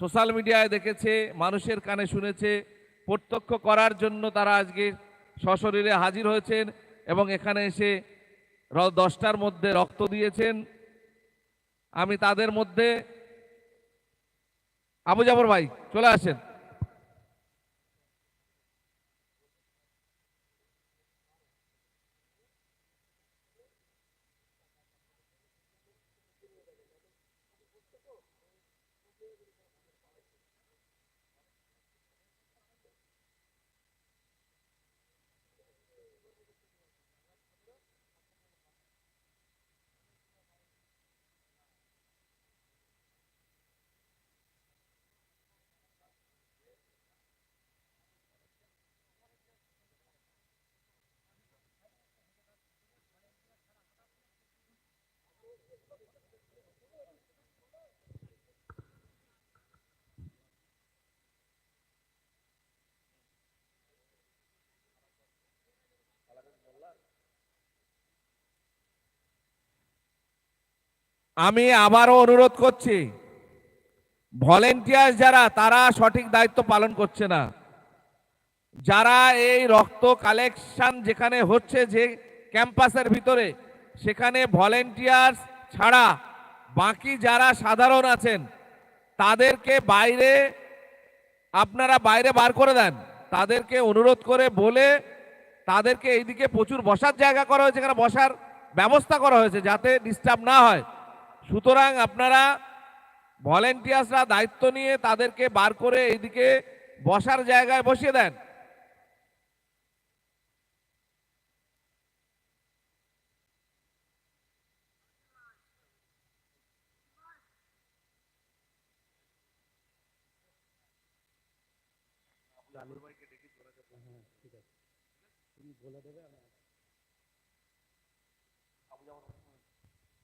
Social মিডিয়ায় দেখেছে, মানুষের কানে শুনেছে, প্রত্যক্ষ করার জন্য তারা আজকে সশরীরে হাজির হয়েছেন এবং এখানে এসে দশটার মধ্যে রক্ত দিয়েছেন। আমি তাদের মধ্যে, আবু জাফর ভাই, চলে আসেন। আমি আবারও অনুরোধ করছি ভলেন্টিয়ার যারা, তারা সঠিক দায়িত্ব পালন করছে না। যারা এই রক্ত কালেকশন যেখানে হচ্ছে যে ক্যাম্পাসের ভিতরে, সেখানে ভলেন্টিয়ার ছাড়া বাকি যারা সাধারণ আছেন, তাদেরকে বাইরে, আপনারা বাইরে বার করে দেন। তাদেরকে অনুরোধ করে বলে, তাদেরকে এইদিকে প্রচুর বসার জায়গা করা হয়েছে, এখানে বসার ব্যবস্থা করা হয়েছে, যাতে ডিস্টার্ব না হয়। সুতরাং আপনারা ভলেন্টিয়ার্সরা দায়িত্ব নিয়ে তাদেরকে বার করে এইদিকে বসার জায়গায় বসিয়ে দেন।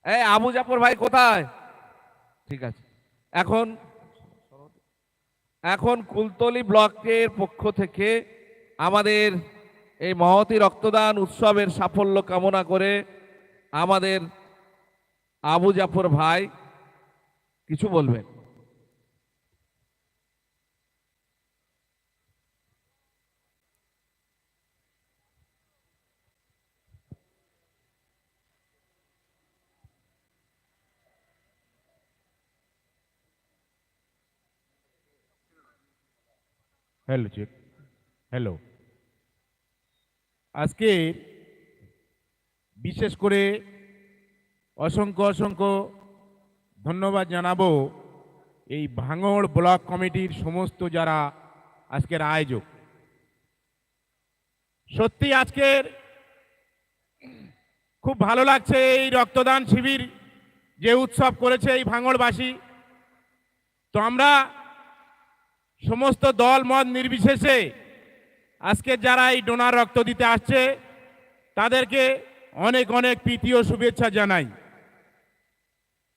এই আবু জাফর ভাই কোথায়? ঠিক আছে। এখন এখন কুলতলি ব্লকের পক্ষ থেকে আমাদের এই মহতি রক্তদান উৎসবের সাফল্য কামনা করে আমাদের আবু জাফর ভাই কিছু বলবেন? Hello check, hello. আজকে বিশেষ করে অসংখ্য অসংখ্য ধন্যবাদ জানাব এই ভাঙড় ব্লক কমিটির সমস্ত যারা আজকের আয়োজক। সত্যি আজকের খুব ভালো লাগছে এই রক্তদান শিবির যে উৎসব করেছে এই ভাঙড়বাসী। তো আমরা সমস্ত দল, মত নির্বিশেষে আজকে যারা এই ডোনার রক্ত দিতে আসছে, তাদেরকে অনেক অনেক প্রীতি ও শুভেচ্ছা জানাই।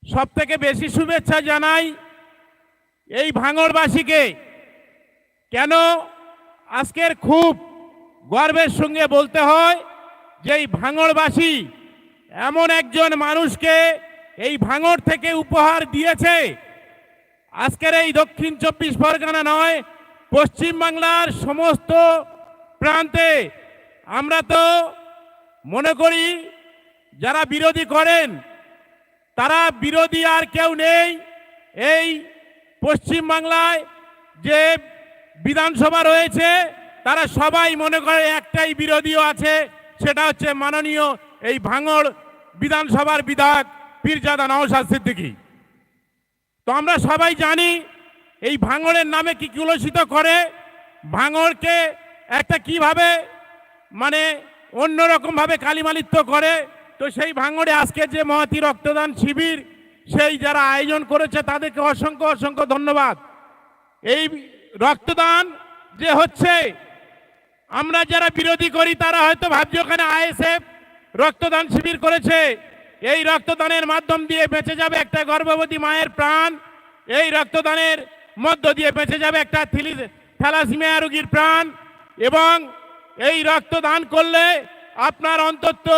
সব থেকে বেশি শুভেচ্ছা জানাই এই ভাঙড়বাসীকে। কেন? আজকের খুব গর্বের সঙ্গে বলতে হয় যে এই ভাঙড়বাসী এমন একজন মানুষকে এই ভাঙড় থেকে উপহার দিয়েছে। আজকের এই দক্ষিণ চব্বিশ পরগনা নয়, পশ্চিম বাংলার সমস্ত প্রান্তে আমরা তো মনে করি যারা বিরোধী করেন, তারা বিরোধী আর কেউ নেই। এই পশ্চিম বাংলায় যে বিধানসভা রয়েছে, তারা সবাই মনে করে একটাই বিরোধীও আছে, সেটা হচ্ছে মাননীয় এই ভাঙড় বিধানসভার বিধায়ক পীরজাদা নওশাদ সিদ্দিকী। তো আমরা সবাই জানি এই ভাঙড়ের নামে কি কুলসিত করে, ভাঙড়কে একটা কীভাবে মানে অন্যরকমভাবে কালিমালিত্য করে, তো সেই ভাঙড়ে আজকে যে মহাতি রক্তদান শিবির, সেই যারা আয়োজন করেছে তাদেরকে অসংখ্য অসংখ্য ধন্যবাদ। এই রক্তদান যে হচ্ছে, আমরা যারা বিরোধী করি তারা হয়তো ভাবছি ওখানে আইএসএফ রক্তদান শিবির করেছে। এই রক্তদানের মাধ্যম দিয়ে বেঁচে যাবে একটা গর্ভবতী মায়ের প্রাণ, এই রক্তদানের মধ্য দিয়ে বেঁচে যাবে একটা থিলি- থ্যালাসিমিয়া রোগীর প্রাণ এবং এই রক্তদান করলে আপনার অন্তত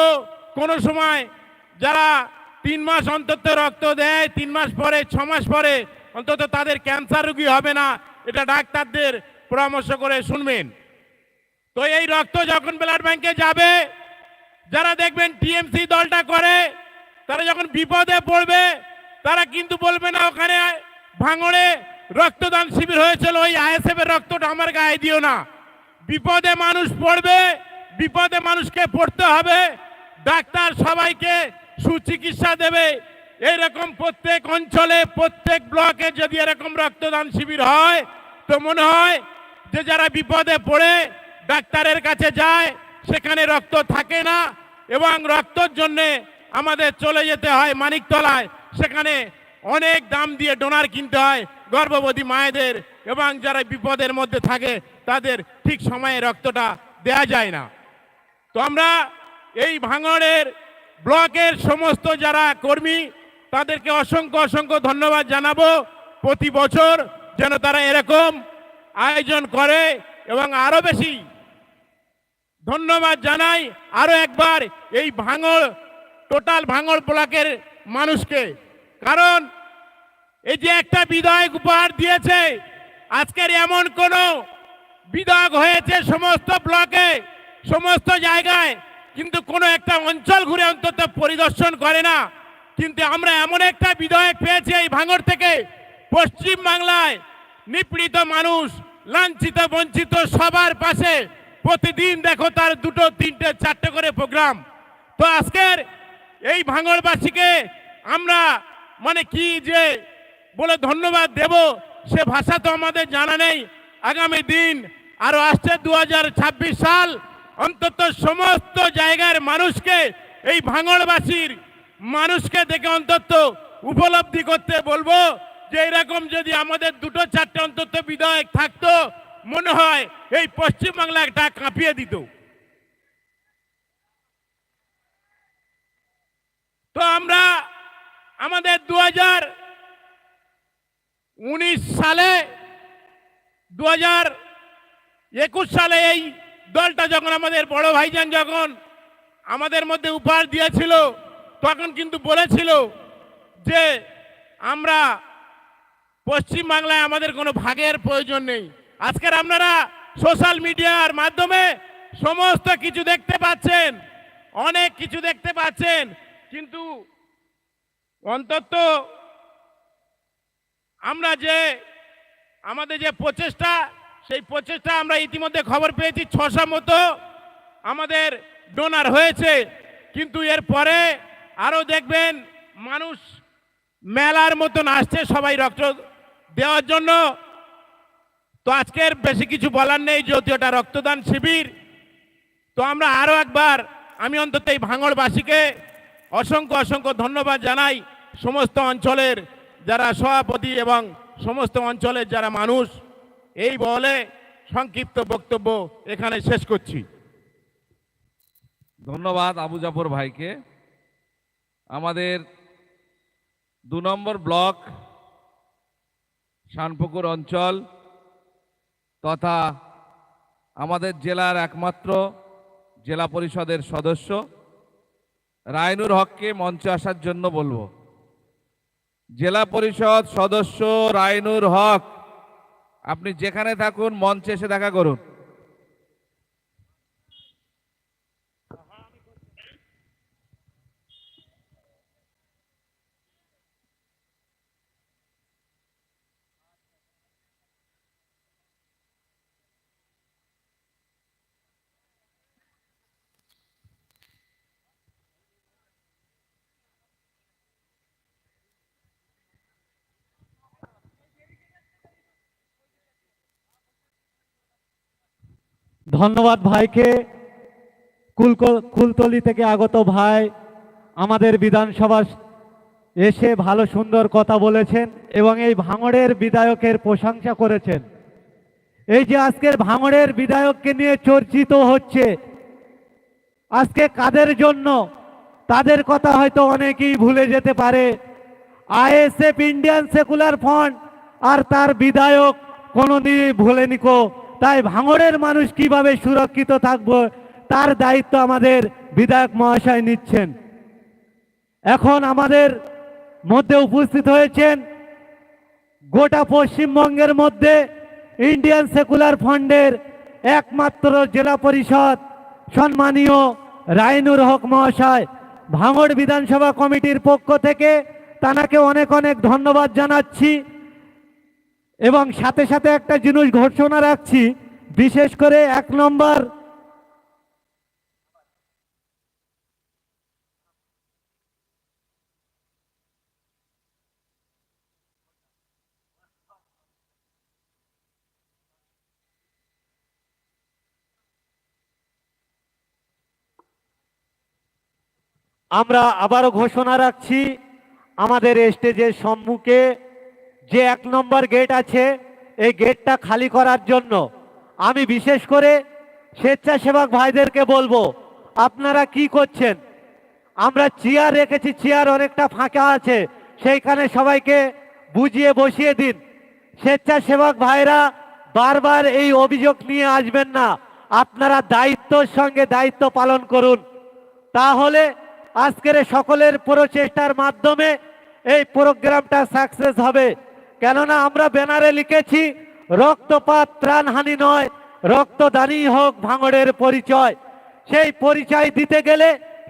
কোনো সময় যারা তিন মাস অন্তত রক্ত দেয়, তিন মাস পরে, ছ মাস পরে, অন্তত তাদের ক্যান্সার রোগী হবে না, এটা ডাক্তারদের পরামর্শ করে শুনবেন। তো এই রক্ত যখন ব্লাড ব্যাংকে যাবে, যারা দেখবেন টিএমসি দলটা করে তারা যখন বিপদে পড়বে, তারা কিন্তু বলবে না, ওখানে ভাঙড়ে রক্তদান শিবির হয়েছিল, ওই আইএসএফ এর রক্তটা আমার গায়ে দিও না। বিপদে মানুষ পড়বে, বিপদে মানুষকে পড়তে হবে, ডাক্তার সবাইকে সুচিকিৎসা দেবে। এইরকম প্রত্যেক অঞ্চলে, প্রত্যেক ব্লকে যদি এরকম রক্তদান শিবির হয়, তো মনে হয় যে যারা বিপদে পড়ে, ডাক্তারের কাছে যায়, সেখানে রক্ত থাকে না, এবং রক্তর জন্যে আমাদের চলে যেতে হয় মানিকতলায়। সেখানে অনেক দাম দিয়ে ডোনার কিনতে হয় গর্ভবতী মায়েদের এবং যারা বিপদের মধ্যে থাকে তাদের ঠিক সময়ে রক্তটা দেয়া যায় না। তো আমরা এই ভাঙড়ের ব্লকের সমস্ত যারা কর্মী, তাদেরকে অসংখ্য অসংখ্য ধন্যবাদ জানাব। প্রতি বছর যেন তারা এরকম আয়োজন করে এবং আরও বেশি। ধন্যবাদ জানাই আরও একবার এই ভাঙড় টোটাল ভাঙড় ব্লকের মানুষকে। কারণ এই যে একটা বিধায়ক উপহার দিয়েছে, আজকের এমন কোন বিধায়ক হয়েছে সমস্ত ব্লকে, সমস্ত জায়গায়, কিন্তু কোনো একটা অঞ্চল ঘুরে অন্তত পরিদর্শন করে না। কিন্তু আমরা এমন একটা বিধায়ক পেয়েছি এই ভাঙড় থেকে, পশ্চিম বাংলায় নিপীড়িত মানুষ, লাঞ্ছিত, বঞ্চিত, সবার পাশে প্রতিদিন দেখো তার দুটো, তিনটে, চারটে করে প্রোগ্রাম। তো আজকের এই ভাঙড়বাসীকে আমরা মানে কি যে বলে ধন্যবাদ দেব, সে ভাষা তো আমাদের জানা নেই। আগামী দিন আরও আসছে দু হাজার ছাব্বিশ সাল। অন্তত সমস্ত জায়গার মানুষকে, এই ভাঙড়বাসীর মানুষকে দেখে অন্তত উপলব্ধি করতে বলব যে এরকম যদি আমাদের দুটো চারটে অন্তত বিধায়ক থাকতো, মনে হয় এই পশ্চিমবাংলা একটা কাঁপিয়ে দিত। আমরা আমাদের দু উনিশ সালে দু একুশ সালে এই দলটা যখন আমাদের বড় ভাইজান যখন আমাদের মধ্যে উপহার দিয়েছিল, তখন কিন্তু বলেছিল যে আমরা পশ্চিম বাংলায় আমাদের কোনো ভাগের প্রয়োজন নেই। আজকের আপনারা সোশ্যাল মিডিয়ার মাধ্যমে সমস্ত কিছু দেখতে পাচ্ছেন, অনেক কিছু দেখতে পাচ্ছেন। কিন্তু অন্তত আমরা যে, আমাদের যে প্রচেষ্টা, সেই প্রচেষ্টা আমরা ইতিমধ্যে খবর পেয়েছি, ছশো মতো আমাদের ডোনার হয়েছে। কিন্তু এর পরে আরও দেখবেন মানুষ মেলার মতন আসছে সবাই রক্ত দেওয়ার জন্য। তো আজকের বেশি কিছু বলার নেই যেহেতু এটা রক্তদান শিবির। তো আমরা আরও একবার, আমি অন্তত এই ভাঙড়বাসীকে অসংখ্য অসংখ্য ধন্যবাদ জানাই সমস্ত অঞ্চলের যারা সভাপতি এবং সমস্ত অঞ্চলের যারা মানুষ। এই বলে সংক্ষিপ্ত বক্তব্য এখানে শেষ করছি। ধন্যবাদ আবু জাফর ভাইকে। আমাদের দু নম্বর ব্লক, শানপুকুর অঞ্চল তথা আমাদের জেলার একমাত্র জেলা পরিষদের সদস্য। রায়নুর হককে মঞ্চে আসার জন্য বলব। জেলা পরিষদ সদস্য রায়নুর হক, আপনি যেখানে থাকুন, মঞ্চে এসে দেখা করুন। ধন্যবাদ ভাইকে। কুলতলি থেকে আগত ভাই আমাদের বিধানসভা এসে ভালো সুন্দর কথা বলেছেন এবং এই ভাঙড়ের বিধায়কের প্রশংসা করেছেন। এই যে আজকের ভাঙড়ের বিধায়ককে নিয়ে চর্চিত হচ্ছে, আজকে কাদের জন্য? তাদের কথা হয়তো অনেকেই ভুলে যেতে পারে। আইএসএফ ইন্ডিয়ান সেকুলার ফ্রন্ট আর তার বিধায়ক কোনোদিনই ভুলেনি কো তাই ভাঙড়ের মানুষ কীভাবে সুরক্ষিত থাকব, তার দায়িত্ব আমাদের বিধায়ক মহাশয় নিচ্ছেন। এখন আমাদের মধ্যে উপস্থিত হয়েছেন গোটা পশ্চিমবঙ্গের মধ্যে ইন্ডিয়ান সেকুলার ফান্ডের একমাত্র জেলা পরিষদ সম্মানীয় রাইনুর হক মহাশয়। ভাঙড় বিধানসভা কমিটির পক্ষ থেকে তানাকে অনেক অনেক ধন্যবাদ জানাচ্ছি। এবং সাথে সাথে একটা জিনিস ঘোষণা রাখছি, বিশেষ করে এক নম্বর, আমরা আবারও ঘোষণা রাখছি, আমাদের স্টেজের সম্মুখে যে এক নম্বর গেট আছে, এই গেটটা খালি করার জন্য আমি বিশেষ করে স্বেচ্ছাসেবক ভাইদেরকে বলব, আপনারা কি করছেন? আমরা চেয়ার রেখেছি, চেয়ার অনেকটা ফাঁকা আছে, সেইখানে সবাইকে বুঝিয়ে বসিয়ে দিন। স্বেচ্ছাসেবক ভাইরা বারবার এই অভিযোগ নিয়ে আসবেন না, আপনারা দায়িত্বর সঙ্গে দায়িত্ব পালন করুন। তাহলে আজকের সকলের প্রচেষ্টার মাধ্যমে এই প্রোগ্রামটা সাকসেস হবে। কেননা আমরা ব্যানারে লিখেছি, রক্তপাত প্রাণহানি নয়, রক্তদানই হোক ভাঙড়ের পরিচয়। সেই পরিচয় দিতে গেলে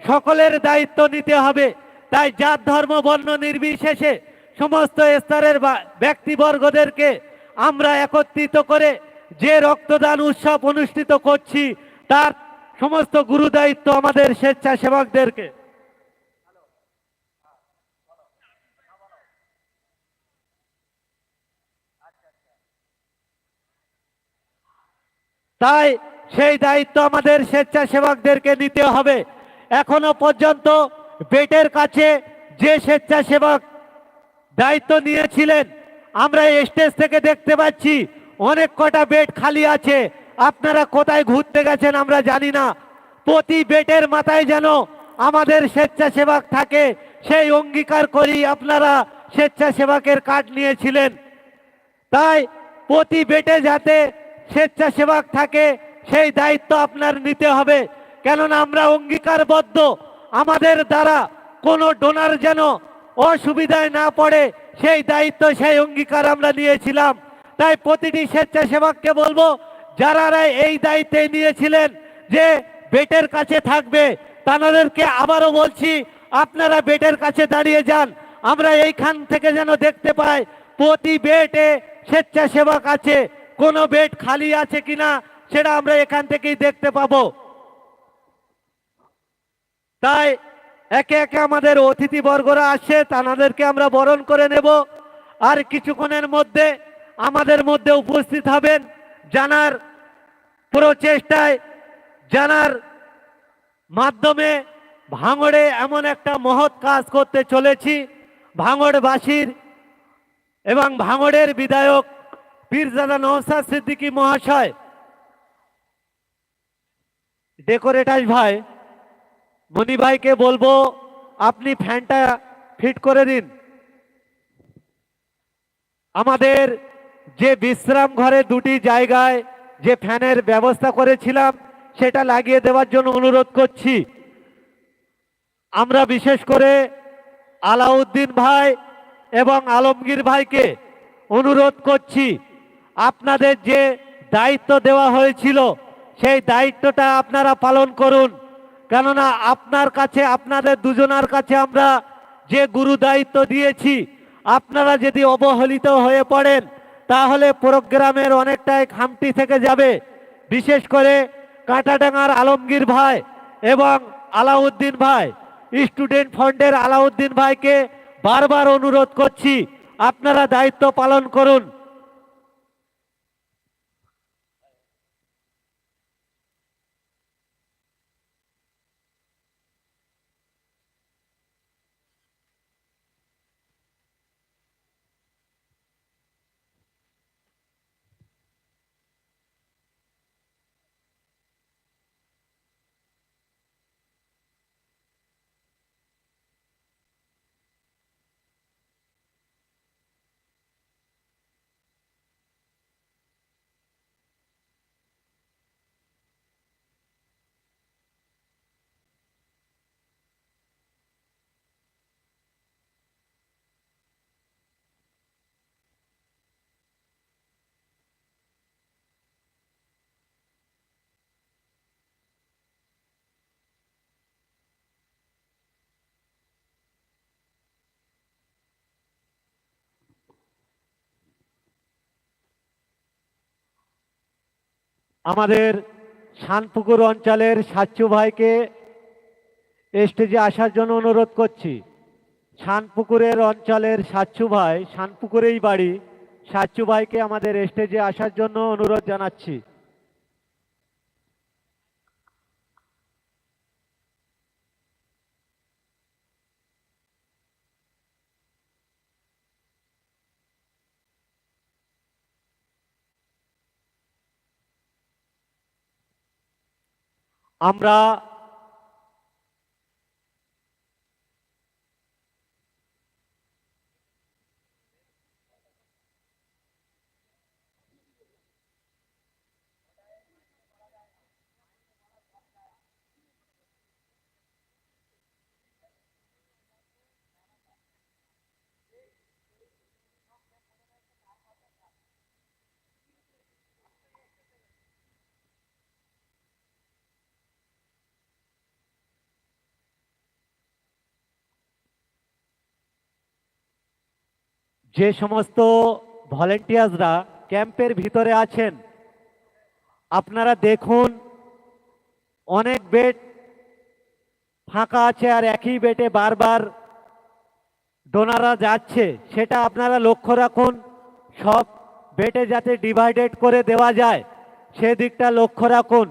সকলের দায়িত্ব নিতে হবে। তাই জাত, ধর্ম, বর্ণ নির্বিশেষে সমস্ত স্তরের ব্যক্তিবর্গদেরকে আমরা একত্রিত করে যে রক্তদান উৎসব অনুষ্ঠিত করছি, তার সমস্ত গুরু দায়িত্ব আমাদের স্বেচ্ছাসেবকদেরকে। তাই সেই দায়িত্ব আমাদের স্বেচ্ছাসেবকদেরকে নিতে হবে। এখনও পর্যন্ত বেটের কাছে যে স্বেচ্ছাসেবক দায়িত্ব নিয়েছিলেন, আমরা স্টেজ থেকে দেখতে পাচ্ছি অনেক কটা বেড খালি আছে। আপনারা কোথায় ঘুরতে গেছেন আমরা জানি না। প্রতি বেটের মাথায় যেন আমাদের স্বেচ্ছাসেবক থাকে, সেই অঙ্গীকার করি আপনারা স্বেচ্ছাসেবকের কার্ড নিয়েছিলেন। তাই প্রতি বেটে যাতে স্বেচ্ছাসেবক থাকে, সেই দায়িত্ব আপনার নিতে হবে। কেননা আমরা অঙ্গীকারবদ্ধ। আমাদের দ্বারা কোনো ডোনার যেন অসুবিধায় না পড়ে, সেই দায়িত্ব, সেই অঙ্গীকার আমরা নিয়েছিলাম। তাই প্রতিটি স্বেচ্ছাসেবককে বলব, যারা এই দায়িত্বে নিয়েছিলেন যে বেটের কাছে থাকবে, তাদেরকে আবারও বলছি, আপনারা বেটের কাছে দাঁড়িয়ে যান। আমরা এইখান থেকে যেন দেখতে পাই, প্রতি বেটে স্বেচ্ছাসেবক আছে। কোনো বেড খালি আছে কিনা সেটা আমরা এখান থেকেই দেখতে পাবো। তাই একে একে আমাদের অতিথিবর্গরা আসছে তাদেরকে আমরা বরণ করে নেব। আর কিছুক্ষণের মধ্যে আমাদের মধ্যে উপস্থিত হবেন জানার প্রচেষ্টায়, জানার মাধ্যমে ভাঙড়ে এমন একটা মহৎ কাজ করতে চলেছি। ভাঙড়বাসীর এবং ভাঙড়ের বিধায়ক পীরজাদা নওসাদ সিদ্দিকী মহাশয়। ডেকোরেটাস ভাই, মনি ভাইকে বলব, আপনি ফ্যানটা ফিট করে দিন। আমাদের যে বিশ্রাম ঘরে দুটি জায়গায় যে ফ্যানের ব্যবস্থা করেছিলাম, সেটা লাগিয়ে দেওয়ার জন্য অনুরোধ করছি। আমরা বিশেষ করে আলাউদ্দিন ভাই এবং আলমগীর ভাইকে অনুরোধ করছি। আপনাদের যে দায়িত্ব দেওয়া হয়েছিল, সেই দায়িত্বটা আপনারা পালন করুন। কেননা আপনার কাছে, আপনাদের দুজনার কাছে আমরা যে গুরু দায়িত্ব দিয়েছি, আপনারা যদি অবহেলিত হয়ে পড়েন, তাহলে প্রোগ্রামের অনেকটাই খামটি থেকে যাবে। বিশেষ করে কাঁটাডাঙ্গার আলমগীর ভাই এবং আলাউদ্দিন ভাই, স্টুডেন্ট ফান্ডের আলাউদ্দিন ভাইকে বারবার অনুরোধ করছি, আপনারা দায়িত্ব পালন করুন। আমাদের শানপুকুর অঞ্চলের সাচ্চু ভাইকে স্টেজে আসার জন্য অনুরোধ করছি। শানপুকুরের অঞ্চলের সাচ্চু ভাই শানপুকুরেই বাড়ি, সাচ্চু ভাইকে আমাদের স্টেজে আসার জন্য অনুরোধ জানাচ্ছি। আমরা যে সমস্ত ভলেন্টিয়ার্সরা ক্যাম্পের ভিতরে আছেন, আপনারা দেখুন, অনেক বেড ফাঁকা আছে আর একই বেটে বারবার ডোনাররা যাচ্ছে। সেটা আপনারা লক্ষ্য রাখুন, সব বেটে যাতে ডিভাইডেড করে দেওয়া যায়, সেদিকটা লক্ষ্য রাখুন।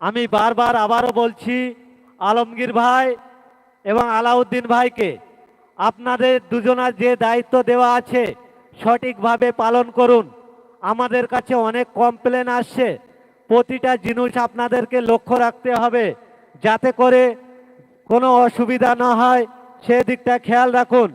আমি বারবার আবারও বলছি, আলমগীর ভাই এবং আলাউদ্দিন ভাইকে আপনাদের দুজনার যে দায়িত্ব দেওয়া আছে, সঠিকভাবে পালন করুন। আমাদের কাছে অনেক কমপ্লেন আসছে। প্রতিটা জিনিস আপনাদেরকে লক্ষ্য রাখতে হবে, যাতে করে কোনো অসুবিধা না হয়। সেদিকটা খেয়াল রাখুন।